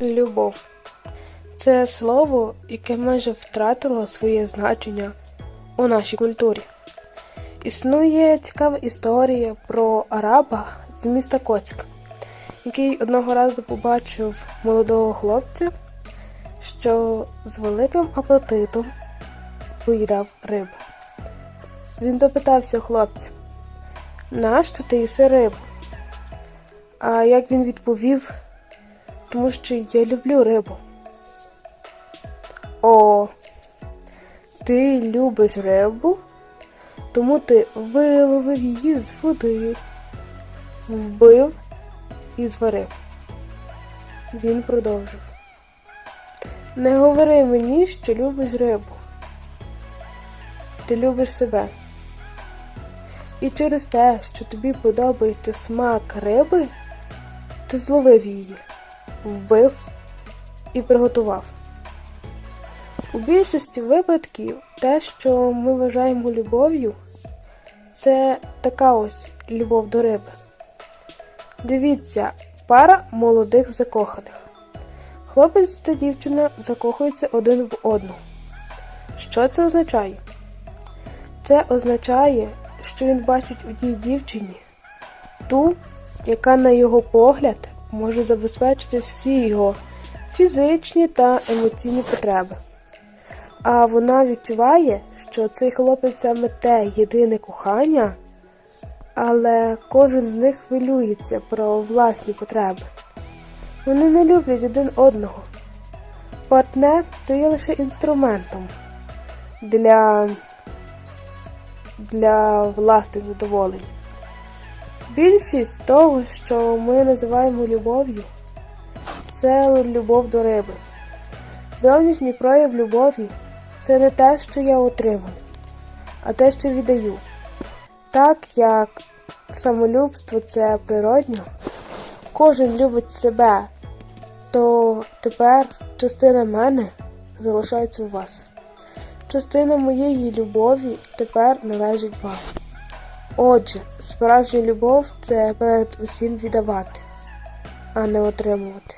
Любов. Це слово, яке майже втратило своє значення у нашій культурі. Існує цікава історія про араба з міста Коцьк, який одного разу побачив молодого хлопця, що з великим апетитом поїдав рибу. Він запитався хлопця, нащо ти їси рибу? А як він відповів, тому що я люблю рибу. О, ти любиш рибу, тому ти виловив її з води, вбив і зварив. Він продовжив. Не говори мені, що любиш рибу. Ти любиш себе. І через те, що тобі подобається смак риби, ти зловив її, вбив і приготував. У більшості випадків те, що ми вважаємо любов'ю, це така ось любов до риби. Дивіться, пара молодих закоханих. Хлопець та дівчина закохуються один в одного. Що це означає? Це означає, що він бачить у тій дівчині ту, яка, на його погляд, може забезпечити всі його фізичні та емоційні потреби. А вона відчуває, що цей хлопець саме те єдине кохання, але кожен з них хвилюється про власні потреби. Вони не люблять один одного. Партнер стає лише інструментом для, для власних задоволень. Більшість того, що ми називаємо любов'ю, це любов до риби. Зовнішній прояв любові це не те, що я отримую, а те, що віддаю. Так як самолюбство це природньо, кожен любить себе, то тепер частина мене залишається у вас. Частина моєї любові тепер належить вам. Отже, справжня любов це перед усім віддавати, а не отримувати.